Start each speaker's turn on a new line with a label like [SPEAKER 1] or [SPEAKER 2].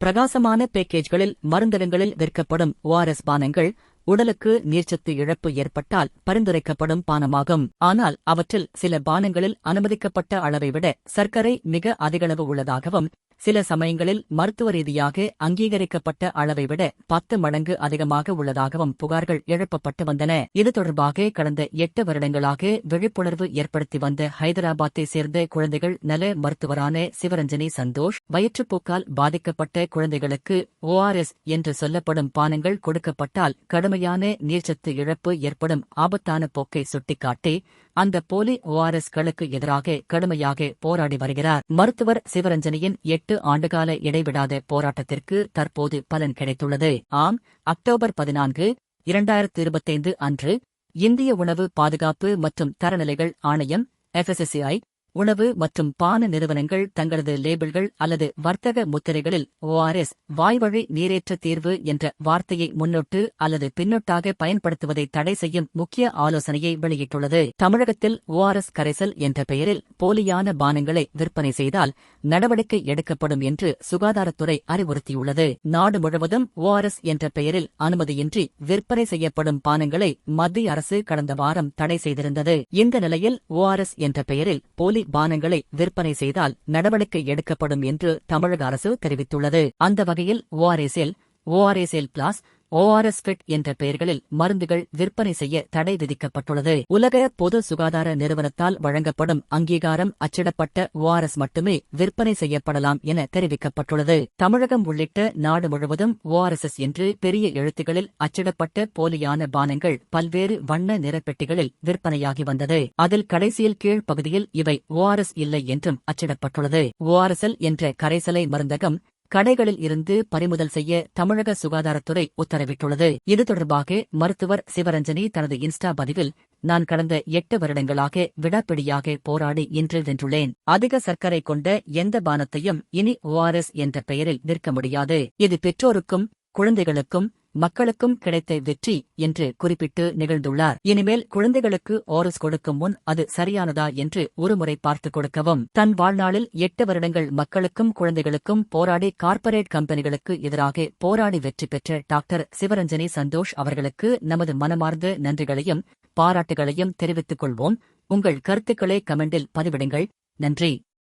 [SPEAKER 1] பிரகாசமான பேக்கேஜ்களில் மருந்தகங்களில் விற்கப்படும் ஓஆர்எஸ் பானங்கள் உடலுக்கு நீர்ச்சத்து இழப்பு ஏற்பட்டால் பரிந்துரைக்கப்படும் பானமாகும். ஆனால் அவற்றில் சில பானங்களில் அனுமதிக்கப்பட்ட அளவை விட சர்க்கரை மிக அதிகளவு உள்ளதாகவும் சில சமயங்களில் மருத்துவ ரீதியாக அங்கீகரிக்கப்பட்ட அளவை விட பத்து மடங்கு அதிகமாக உள்ளதாகவும் புகார்கள் எழுப்பப்பட்டு வந்தன. இது தொடர்பாக கடந்த எட்டு வருடங்களாக விழிப்புணர்வு ஏற்படுத்தி வந்த ஹைதராபாத்தை சேர்ந்த குழந்தைகள் நல மருத்துவரான சிவரஞ்சனி சந்தோஷ் வயிற்றுப்போக்கால் பாதிக்கப்பட்ட குழந்தைகளுக்கு ஓஆர்எஸ் என்று சொல்லப்படும் பானங்கள் கொடுக்கப்பட்டால் கடுமையான நீர்ச்சத்து இழப்பு ஏற்படும் ஆபத்தான போக்கை சுட்டிக்காட்டி அந்த போலி ஓஆர்எஸ்களுக்கு எதிராக கடுமையாக போராடி வருகிறார். மருத்துவர் சிவரஞ்சனியின் எட்டு ஆண்டுகால இடைவிடாத போராட்டத்திற்கு தற்போது பலன் கிடைத்துள்ளது. ஆம் அக்டோபர் பதினான்கு இரண்டாயிரத்து இருபத்தைந்து அன்று இந்திய உணவு பாதுகாப்பு மற்றும் தரநிலைகள் ஆணையம் எஃப்எஸ்எஸ்சிஐ உணவு மற்றும் பான நிறுவனங்கள் தங்களது லேபிள்கள் அல்லது வர்த்தக முத்திரைகளில் ஓஆர்எஸ் வாய்வழி நீரேற்ற தீர்வு என்ற வார்த்தையை முன்னொட்டு அல்லது பின்னொட்டாக பயன்படுத்துவதை தடை செய்யும் முக்கிய ஆலோசனையை வெளியிட்டுள்ளது. தமிழகத்தில் ஓஆர்எஸ் கரைசல் என்ற பெயரில் போலியான பானங்களை விற்பனை செய்தால் நடவடிக்கை எடுக்கப்படும் என்று சுகாதாரத்துறை அறிவுறுத்தியுள்ளது. நாடு முழுவதும் ஓஆர்எஸ் என்ற பெயரில் அனுமதியின்றி விற்பனை செய்யப்படும் பானங்களை மத்திய அரசு கடந்த வாரம் தடை செய்திருந்தது. இந்த நிலையில் ஓஆர்எஸ் என்ற பெயரில் போலி பானங்களை விற்பனை செய்தால் நடவடிக்கை எடுக்கப்படும் என்று தமிழக அரசு தெரிவித்துள்ளது. அந்த வகையில் ஓஆர்எஸ்எல் ஓஆர்எஸ்எல் பிளாஸ் ஓஆர்எஸ் ஃபிட் என்ற பெயர்களில் மருந்துகள் விற்பனை செய்ய தடை விதிக்கப்பட்டுள்ளது. உலக பொது சுகாதார நிறுவனத்தால் வழங்கப்படும் அங்கீகாரம் அச்சிடப்பட்ட ஓஆர்எஸ் மட்டுமே விற்பனை செய்யப்படலாம் என தெரிவிக்கப்பட்டுள்ளது. தமிழகம் உள்ளிட்ட நாடு முழுவதும் ஓஆர்எஸ்எஸ் என்று பெரிய எழுத்துகளில் அச்சிடப்பட்ட போலியான பானங்கள் பல்வேறு வண்ண நிறப்பெட்டிகளில் விற்பனையாகி வந்தது. அதில் கடைசியில் கீழ் பகுதியில் இவை ஓஆர்எஸ் இல்லை என்றும் அச்சிடப்பட்டுள்ளது. ஓஆர்எஸ்எல் என்ற கரைசலை மருந்தகம் கடைகளில் இருந்து பறிமுதல் செய்ய தமிழக சுகாதாரத்துறை உத்தரவிட்டுள்ளது. இது தொடர்பாக மருத்துவர் சிவரஞ்சனி தனது இன்ஸ்டா பதிவில் நான் கடந்த எட்டு வருடங்களாக விடாப்பிடியாக போராடி இன்று வென்றுள்ளேன் அதிக சர்க்கரை கொண்ட எந்த பானத்தையும் இனி ஓஆர்எஸ் என்ற பெயரில் நிற்க முடியாது. இது பெற்றோருக்கும் குழந்தைகளுக்கும் மக்களுக்கும் கிடைத்த வெற்றி என்று குறிப்பிட்டு நிகழ்ந்துள்ளார். இனிமேல் குழந்தைகளுக்கு ஓரஸ் கொடுக்கும் முன் அது சரியானதா என்று ஒருமுறை பார்த்துக் கொடுக்கவும். தன் வாழ்நாளில் எட்டு வருடங்கள் மக்களுக்கும் குழந்தைகளுக்கும் போராடி கார்ப்பரேட் கம்பெனிகளுக்கு எதிராக போராடி வெற்றி பெற்ற டாக்டர் சிவரஞ்சனி சந்தோஷ் அவர்களுக்கு நமது மனமார்ந்த நன்றிகளையும் பாராட்டுகளையும் தெரிவித்துக் கொள்வோம். உங்கள் கருத்துக்களை கமெண்டில் பதிவிடுங்கள். நன்றி.